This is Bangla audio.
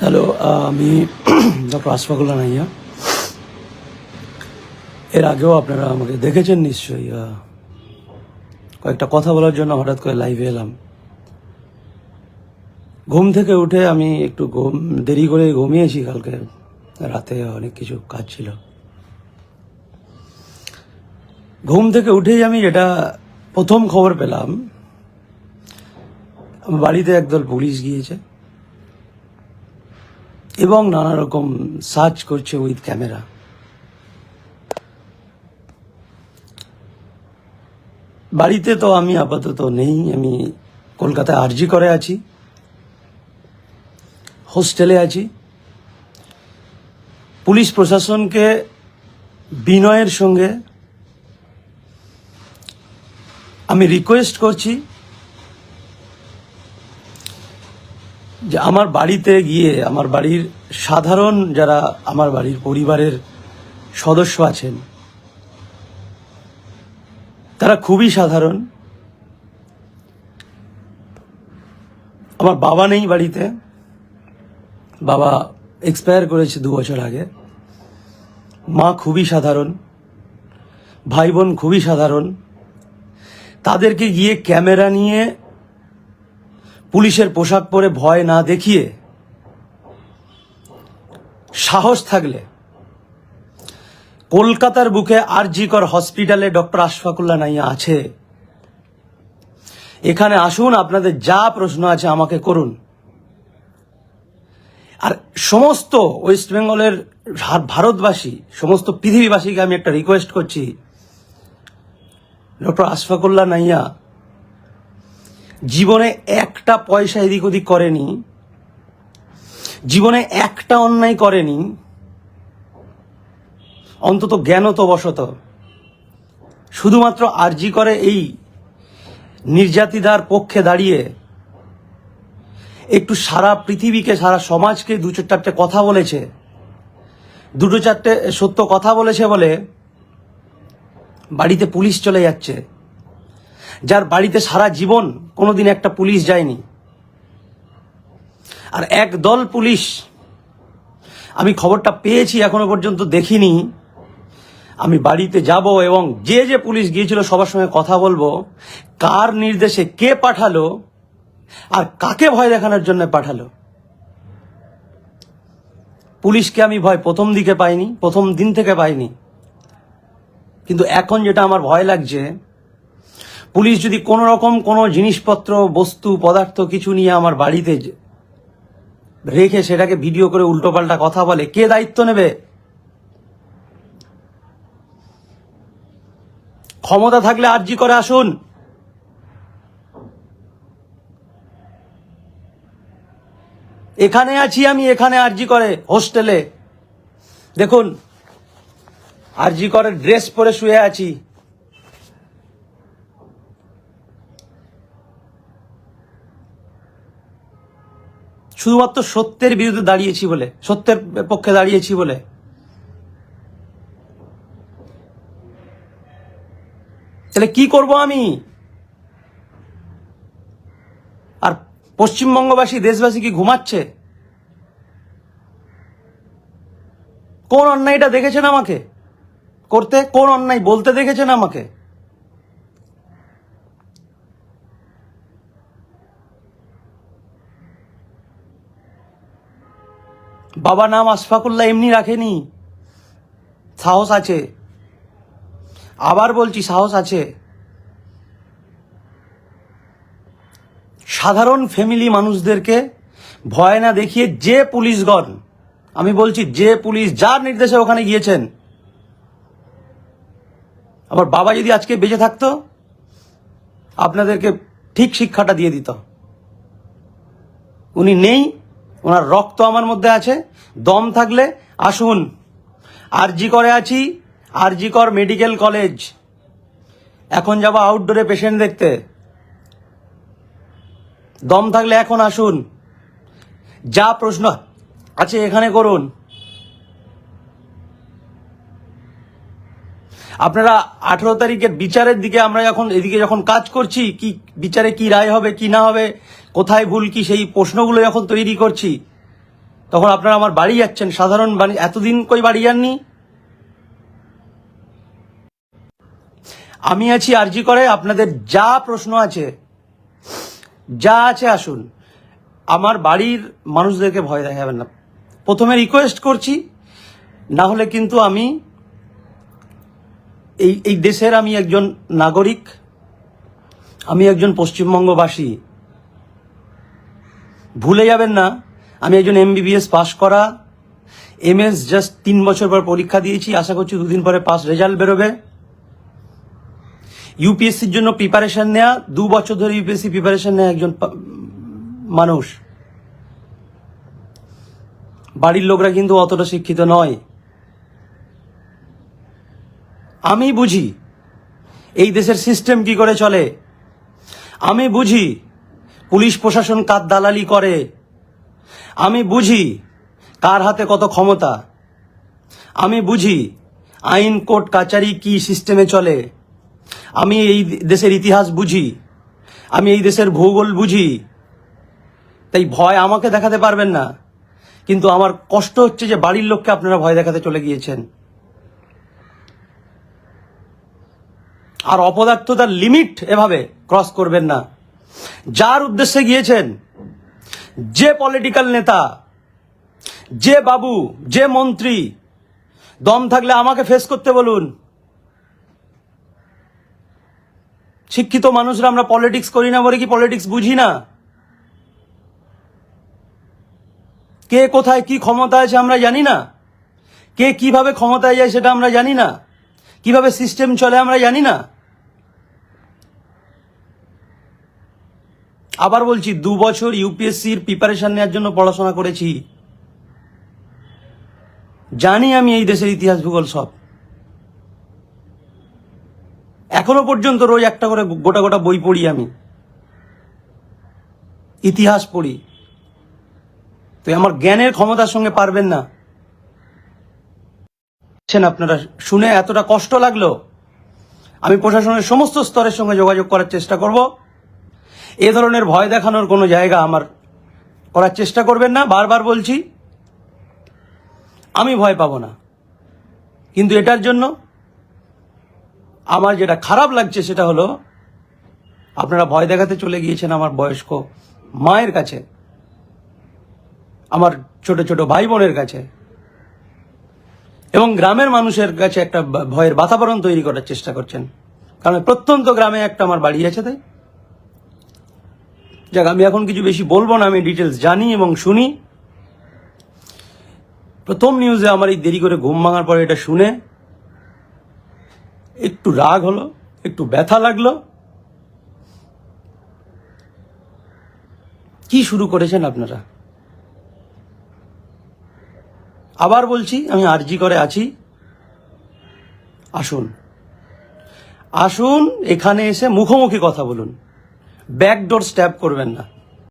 হ্যালো আমি ডক্টর আশফাকুল্লা নাইয়া এর আগেও আপনারা আমাকে দেখেছেন নিশ্চয়ই কয়েকটা কথা বলার জন্য হঠাৎ করে লাইভে এলাম। ঘুম থেকে উঠে আমি একটু ঘুম, দেরি করে ঘুমিয়েছি কালকে, রাতে অনেক কিছু কাজ ছিল। ঘুম থেকে উঠেই আমি যেটা প্রথম খবর পেলাম, বাড়িতে একদল পুলিশ গিয়েছে। এবং নানা রকম সার্চ করছে উইথ ক্যামেরা বাড়িতে তো আমি আপাতত নেই, আমি কলকাতায় আরজি করে আছি, হোস্টেলে আছি। পুলিশ প্রশাসনকে বিনয়ের সঙ্গে আমি রিকোয়েস্ট করছি যে আমার বাড়িতে গিয়ে আমার বাড়ির সাধারণ যারা আমার বাড়ির পরিবারের সদস্য আছেন, তারা খুবই সাধারণ। আমার বাবা নেই বাড়িতে। বাবা এক্সপায়ার করেছে দু বছর আগে। মা খুবই সাধারণ। ভাই বোন খুবই সাধারণ। তাদেরকে গিয়ে ক্যামেরা নিয়ে পুলিশের পোশাক পরে ভয় না দেখিয়ে সাহস থাকলে কলকাতার বুকে আরজিকর হসপিটালে ডক্টর আশফাকুল্লা নাইয়া আছে। এখানে আসুন, আপনাদের যা প্রশ্ন আছে আমাকে করুন। আর সমস্ত ওয়েস্ট বেঙ্গলের ভারতবাসী, সমস্ত পৃথিবীবাসীকে আমি একটা রিকোয়েস্ট করছি। ডক্টর আশফাকুল্লা নাইয়া, জীবনে একটা পয়সা এদিক ওদিক করেনি, জীবনে একটা অন্যায় করেনি, অন্তত জ্ঞানত বশত শুধুমাত্র আরজি করে এই নির্যাতিতার পক্ষে দাঁড়িয়ে একটু সারা পৃথিবীকে, সারা সমাজকে দু চারটে কথা বলেছে, দুটো চারটে সত্য কথা বলেছে বলে বাড়িতে পুলিশ চলে যাচ্ছে। যার বাড়িতে সারা জীবন কোনোদিন একটা পুলিশ যায়নি। আর এক দল পুলিশ, আমি খবরটা পেয়েছি, এখনও পর্যন্ত দেখিনি। আমি বাড়িতে যাব এবং যে যে পুলিশ গিয়েছিল সবার সঙ্গে কথা বলব, কার নির্দেশে কে পাঠালো, আর কাকে ভয় দেখানোর জন্য পাঠালো। পুলিশকে আমি ভয় প্রথম দিকে পাইনি, প্রথম দিন থেকে পাইনি। কিন্তু এখন যেটা আমার ভয় লাগছে পুলিশ যদি কোনো রকম কোনো জিনিসপত্র, বস্তু, পদার্থ কিছু নিয়ে আমার বাড়িতে রেখে সেটাকে ভিডিও করে উল্টোপাল্টা কথা বলে, কে দায়িত্ব নেবে? ক্ষমতা থাকলে আর্জি করে আসুন। এখানে আছি আমি, এখানে আর্জি করে হোস্টেলে। দেখুন, আরজি করে ড্রেস পরে শুয়ে আছি। শুধুমাত্র সত্যের বিরুদ্ধে দাঁড়িয়েছি বলে, সত্যের পক্ষে দাঁড়িয়েছি বলে। তাহলে কি করব আমি? আর পশ্চিমবঙ্গবাসী, দেশবাসী কি ঘুমাচ্ছে? কোন অন্যায়টা দেখেছেন আমাকে? করতে কোন অন্যায় বলতে দেখেছেন আমাকে? বাবা নাম আশফাকুল্লাহ এমনি রাখেনি। সাহস আছে। আবার বলছি সাহস আছে। সাধারণ ফ্যামিলি মানুষদেরকে ভয় না দেখিয়ে যে পুলিশগণ, আমি বলছি যে পুলিশ যার নির্দেশে ওখানে গিয়েছেন, আমার বাবা যদি আজকে বেঁচে থাকতো, আপনাদেরকে ঠিক শিক্ষাটা দিয়ে দিত। উনি নেই ওনার রক্ত আমার মধ্যে আছে, দম থাকলে আসুন। আরজি করে আছি আরজি কর মেডিকেল কলেজ। এখন যাব আউটডোরে পেশেন্ট দেখতে। দম থাকলে এখন আসুন। যা প্রশ্ন আছে এখানে করুন। আপনারা আঠেরো তারিখের বিচারের দিকে আমরা যখন এদিকে যখন কাজ করছি, কি বিচারে কি রায় হবে, কি না হবে কোথায় ভুল কি সেই প্রশ্নগুলো যখন তৈরি করছি, তখন আপনারা আমার বাড়ি যাচ্ছেন, সাধারণ বাড়ি এতদিন কই বাড়ি যাননি? আমি আছি আরজি করে, আপনাদের যা প্রশ্ন আছে, যা আছে আসুন। আমার বাড়ির মানুষদেরকে ভয় দেখাবেন না। প্রথমে রিকোয়েস্ট করছি, না হলে কিন্তু আমি এই এই দেশের আমি একজন নাগরিক, আমি একজন পশ্চিমবঙ্গবাসী। ভুলে যাবেন না। আমি একজন এমবিবিএস পাশ করা। এমএস জাস্ট তিন বছর পর পরীক্ষা দিয়েছি। আশা করছি দুদিন পরে পাস রেজাল্ট বেরোবে। ইউপিএসসির জন্য প্রিপারেশন নেয়া। দু বছর ধরে ইউপিএসসি প্রিপারেশন নেওয়া একজন মানুষ। বাড়ির লোকরা কিন্তু অতটা শিক্ষিত নয়। আমি বুঝি এই দেশের সিস্টেম কি করে চলে। আমি বুঝি পুলিশ প্রশাসন কার দালালি করে? আমি বুঝি কার হাতে কত ক্ষমতা। আমি বুঝি আইন, কোর্ট, কাচারি কি সিস্টেমে চলে। আমি এই দেশের ইতিহাস বুঝি। আমি এই দেশের ভূগোল বুঝি। তাই ভয় আমাকে দেখাতে পারবেন না। কিন্তু আমার কষ্ট হচ্ছে যে বাড়ির লোককে আপনারা ভয় দেখাতে চলে গিয়েছেন। আর অপদার্থতার লিমিট এভাবে ক্রস করবেন না। যার উদ্দেশ্যে গিয়েছেন, যে পলিটিক্যাল নেতা, যে বাবু, যে মন্ত্রী, দম থাকলে আমাকে ফেস করতে বলুন। শিক্ষিত মানুষরা আমরা পলিটিক্স করি না বলে কি পলিটিক্স বুঝি না? কে কোথায় কি ক্ষমতা আছে আমরা জানি না। কে কীভাবে ক্ষমতায় যায় সেটা আমরা জানি না। কীভাবে সিস্টেম চলে আমরা জানি না। আবার বলছি, দু বছর ইউপিএসসির প্রিপারেশন নেওয়ার জন্য পড়াশোনা করেছি। জানি আমি এই দেশের ইতিহাস ভূগোল সব। এখনও পর্যন্ত রোজ একটা করে গোটা গোটা বই পড়ি আমি। ইতিহাস পড়ি। তো আমার জ্ঞানের ক্ষমতার সঙ্গে পারবেন না। আপনারা, শুনে এতটা কষ্ট লাগল। আমি প্রশাসনের সমস্ত স্তরের সঙ্গে যোগাযোগ করার চেষ্টা করব। এ ধরনের ভয় দেখানোর কোনো জায়গা আমার করার চেষ্টা করবেন না, বারবার বলছি, আমি ভয় পাবো না। কিন্তু এটার জন্য আমার যেটা খারাপ লাগছে সেটা হলো, আপনারা ভয় দেখাতে চলে গিয়েছেন আমার বয়স্ক মায়ের কাছে, আমার ছোট ছোট ভাই বোনের কাছে, এবং গ্রামের মানুষের কাছে একটা ভয়ের বাতাবরণ তৈরি করার চেষ্টা করছেন। কারণ প্রত্যন্ত গ্রামে একটা আমার বাড়ি আছে তাই। যাক, আমি এখন কিছু বেশি বলব না, আমি ডিটেলস জানি এবং শুনি। প্রথম নিউজে আমার এই দেরি করে ঘুম ভাঙার পরে এটা শুনে একটু রাগ হলো, একটু ব্যথা লাগল। কি শুরু করেছেন আপনারা? আবার বলছি, আমি আরজি করে আছি। আসুন। আসুন, এখানে এসে মুখোমুখি কথা বলুন। ব্যাকডোর স্ট্যাপ করবেন না।